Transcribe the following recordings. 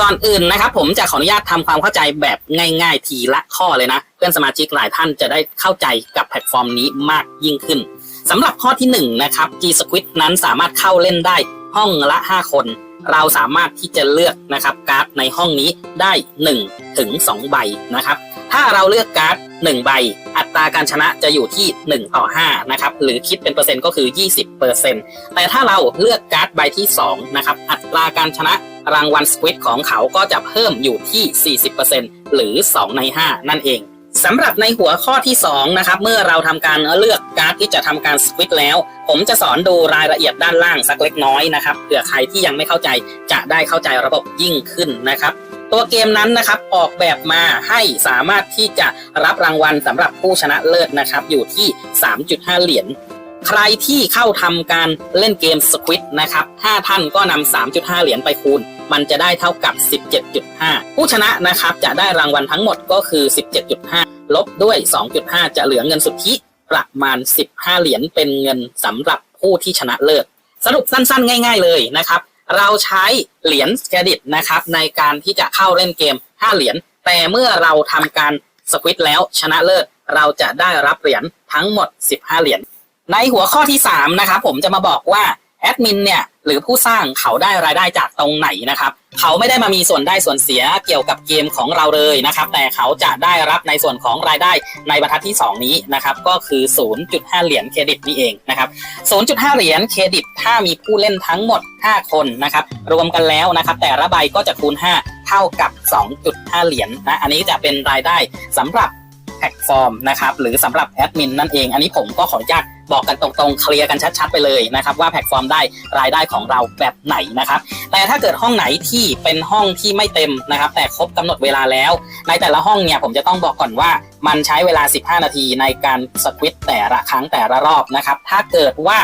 ก่อนอื่นนะครับ ผมจะขออนุญาตทำความเข้าใจแบบง่ายๆ ทีละข้อเลยนะ เพื่อนสมาชิกหลายท่านจะได้เข้าใจกับแพลตฟอร์มนี้มากยิ่งขึ้นสำหรับข้อที่หนึ่งนะครับ G Squid นั้นสามารถเข้าเล่นได้ห้องละ 5 คน เราสามารถที่จะเลือกนะครับการ์ดในห้องนี้ได้1ถึง2ใบนะครับ ถ้าเราเลือกการ์ด1ใบ อัตราการชนะจะอยู่ที่ 1 ต่อ5นะครับหรือคิดเป็นเปอร์เซ็นต์ก็คือ 20เปอร์เซ็นต์แต่ถ้าเราเลือกการ์ดใบที่2นะครับอัตราการชนะ รางวัลสควิตของเขาก็จะเพิ่มอยู่ที่ 40%หรือ 2 ใน 5 นั่นเองสำหรับในหัวข้อที่2นะครับเมื่อเราทำการเลือกการ์ดที่จะทำการสควิตแล้ว ผมจะสอนดูรายละเอียดด้านล่างสักเล็กน้อยนะครับเผื่อใครที่ยังไม่เข้าใจจะได้เข้าใจระบบยิ่งขึ้นนะครับตัวเกมนั้นนะครับออกแบบมาให้สามารถที่จะรับรางวัลสำหรับผู้ชนะเลิศนะครับอยู่ที่ 3.5 เหรียญ ใครที่เข้าทำการเล่นเกมสควิตนะครับ5ท่านก็นำ3.5 เหรียญไปคูณ มันจะได้เท่ากับ 17.5 ผู้ชนะนะครับจะได้รางวัลทั้งหมดก็คือ 17.5 ลบด้วย 2.5 จะเหลือเงินสุทธิประมาณ 15 เหรียญเป็นเงินสำหรับผู้ที่ชนะเลิศ สรุปสั้นๆ ง่าย ๆเลยนะครับ เราใช้เหรียญเครดิตนะครับในการที่จะเข้าเล่นเกม 5 เหรียญ แต่เมื่อเราทำการสควิตแล้วชนะเลิศ เราจะได้รับเหรียญทั้งหมด 15 เหรียญ ในหัวข้อที่3นะครับผมจะมาบอกว่าแอดมินเนี่ยหรือผู้สร้างเขาได้รายได้จากตรงไหนนะครับ เขาไม่ได้มามีส่วนได้ส่วนเสียเกี่ยวกับเกมของเราเลยนะครับ แต่เขาจะได้รับในส่วนของรายได้ในบรรทัดที่ 2 นี้นะครับ ก็คือ 0.5 เหรียญเครดิตนี่เองนะครับ 0.5 เหรียญเครดิต ถ้ามีผู้เล่นทั้งหมด 5 คนนะครับ รวมกันแล้วนะครับ แต่ละใบก็จะคูณ 5 เท่ากับ 2.5 เหรียญนะอันนี้จะเป็นรายได้สำหรับแพลตฟอร์มนะครับหรือสำหรับแอดมินนั่นเอง อันนี้ผมก็ขออนุญาต บอกกันตรงๆเคลียร์กันชัด ๆ ไปเลยนะครับว่าแพลตฟอร์มได้รายได้ของเราแบบไหนนะครับแต่ถ้าเกิดห้องไหนที่เป็นห้องที่ไม่เต็มนะครับแต่ครบกำหนดเวลาแล้ว ในแต่ละห้องเนี่ยผมจะต้องบอกก่อนว่า มันใช้เวลา 15 นาทีในการสควิตแต่ละครั้งแต่ละรอบนะครับ ถ้าเกิดว่า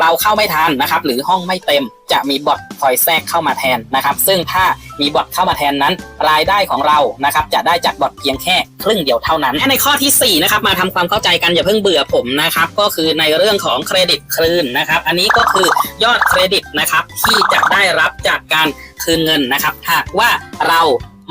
เราเข้าไม่ทันนะครับ หรือห้องไม่เต็มจะมีบอทคอยแทรกเข้ามาแทนนะครับ ซึ่งถ้ามีบอทเข้ามาแทนนั้น รายได้ของเรานะครับ จะได้จากบอทเพียงแค่ครึ่งเดียวเท่านั้นและในข้อทีสี่4นะครับมาทำความเข้าใจกันอย่าเพิ่งเบื่อผมนะครับ ก็คือในเรื่องของเครดิตคืนนะครับ อันนี้ก็คือยอดเครดิตนะครับที่จะได้รับจากการคืนเงินนะครับหากว่าเรา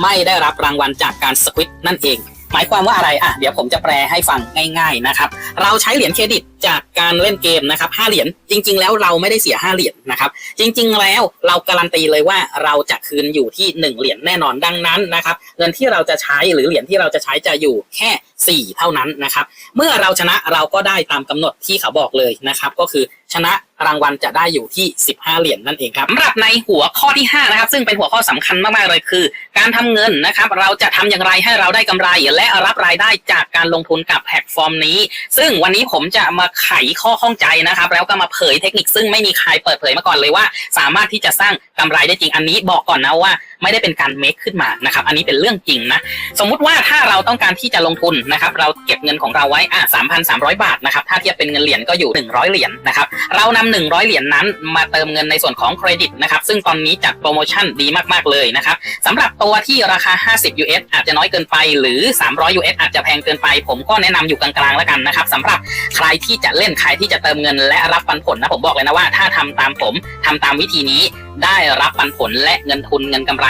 ไม่ได้รับรางวัลจากการสควิตนั่นเอง หมายความว่าอะไรอะเดี๋ยวผมจะแปลให้ฟังง่าย ๆนะครับ เราใช้เหรียญเครดิต จากการเล่นเกมนะครับ5เหรียญจริง ๆ แล้วเราไม่ได้เสีย5เหรียญนะครับจริง ๆ แล้วเราการันตีเลยว่าเราจะคืนอยู่ที่1เหรียญแน่นอนดังนั้นนะครับเงินที่เราจะใช้หรือเหรียญที่เราจะใช้จะอยู่แค่4เท่านั้นนะครับเมื่อเราชนะเราก็ได้ตามกำหนดที่เขาบอกเลยนะครับก็คือชนะรางวัลจะได้อยู่ที่ 15 เหรียญนั่นเองครับสำหรับในหัวข้อที่ 5 นะครับ ซึ่งเป็นหัวข้อสำคัญมากๆเลยคือ การทำเงินนะครับ เราจะทำอย่างไรให้เราได้กำไร และรับรายได้จากการลงทุนกับแพลตฟอร์มนี้ ซึ่งวันนี้ผมจะมาไขข้อข้องใจนะครับ แล้วก็มาเผยเทคนิคซึ่งไม่มีใครเปิดเผยมาก่อนเลยว่า สามารถที่จะสร้างกำไรได้จริงอันนี้บอกก่อนนะว่าไม่ได้เป็นการเมคขึ้นมานะครับ อันนี้เป็นเรื่องจริงนะ สมมุติว่าถ้าเราต้องการที่จะลงทุนนะครับ เราเก็บเงินของเราไว้อะ3,300บาทนะครับ ถ้าเทียบเป็นเงินเหรียญก็อยู่ 100 เหรียญนะครับ เรานำ100 เหรียญนั้นมาเติมเงินในส่วนของเครดิตนะครับ ซึ่งตอนนี้จัดโปรโมชั่นดีมาก ๆ เลยนะครับสำหรับตัวที่ราคา 50 US อาจจะน้อยเกินไป หรือ 300 US อาจจะแพงเกินไป ผมก็แนะนำอยู่กลางๆแล้วกันนะครับสำหรับใครที่จะเล่นใครที่จะเติมเงินและรับปันผลนะผมบอกเลยนะว่า ถ้าทำตามผมทำตามวิธีนี้ได้รับปันผลและเงินทุนเงินกำไร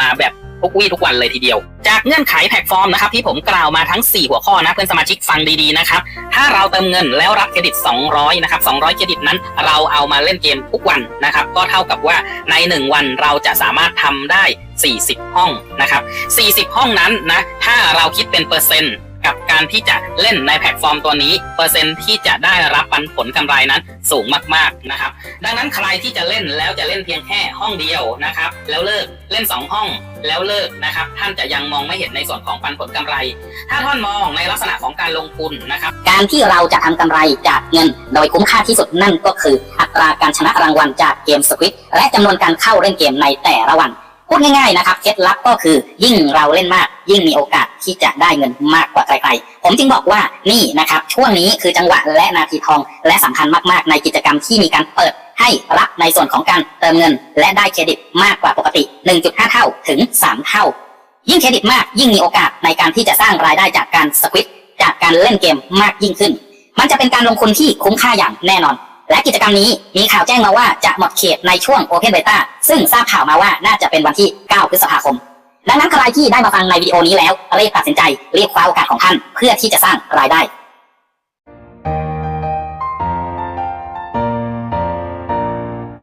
มาแบบทุกวี่ทุกวันเลยทีเดียว จากเงื่อนไขแพลตฟอร์มนะครับที่ผมกล่าวมาทั้ง 4 หัวข้อนะเพื่อนสมาชิกฟังดีๆนะครับถ้าเราเติมเงินแล้วรับเครดิต 200นะครับ200 เครดิตนั้น เราเอามาเล่นเกมทุกวันนะครับก็เท่ากับว่าใน 1 วันเราจะสามารถทำได้ 40 ห้องนะครับ40 ห้องนั้นนะถ้าเราคิดเป็นเปอร์เซ็นต์ กับการที่จะเล่นในแพลตฟอร์มตัวนี้เปอร์เซ็นต์ที่จะได้รับปันผลกำไรนั้นสูงมากๆนะครับ ดังนั้นใครที่จะเล่นแล้วจะเล่นเพียงแค่ห้องเดียวนะครับ แล้วเลิกเล่น 2 ห้องแล้วเลิกนะครับ ท่านจะยังมองไม่เห็นในส่วนของปันผลกำไร ถ้าท่านมองในลักษณะของการลงทุนนะครับ การที่เราจะทำกำไรจากเงิน โดยคุ้มค่าที่สุดนั่นก็คือ อัตราการชนะรางวัลจากเกมสควิตและจำนวนการเข้าเล่นเกมในแต่ละวัน พูดง่ายๆนะครับเคล็ดลับก็คือยิ่งเราเล่นมาก ยิ่งมีโอกาสที่จะได้เงินมากกว่าใครๆ ผมจึงบอกว่านี่นะครับช่วงนี้คือจังหวะและนาทีทอง และสำคัญมากๆ ในกิจกรรมที่มีการเปิดให้รับในส่วนของการเติมเงิน และได้เครดิตมากกว่าปกติ 1.5 เท่าถึง 3 เท่า ยิ่งเครดิตมากยิ่งมีโอกาสในการที่จะสร้างรายได้จากการสควิตจากการเล่นเกมมากยิ่งขึ้น มันจะเป็นการลงทุนที่คุ้มค่าอย่างแน่นอน และกิจกรรมนี้มีข่าวแจ้งมาว่าจะหมดเขตในช่วง Open Beta ซึ่งทราบข่าวมาว่าน่าจะเป็นวันที่ 9 พฤษภาคม ดังนั้นใครที่ได้มาฟังในวิดีโอนี้แล้วรีบตัดสินใจรีบคว้าโอกาสของท่านเพื่อที่จะสร้างรายได้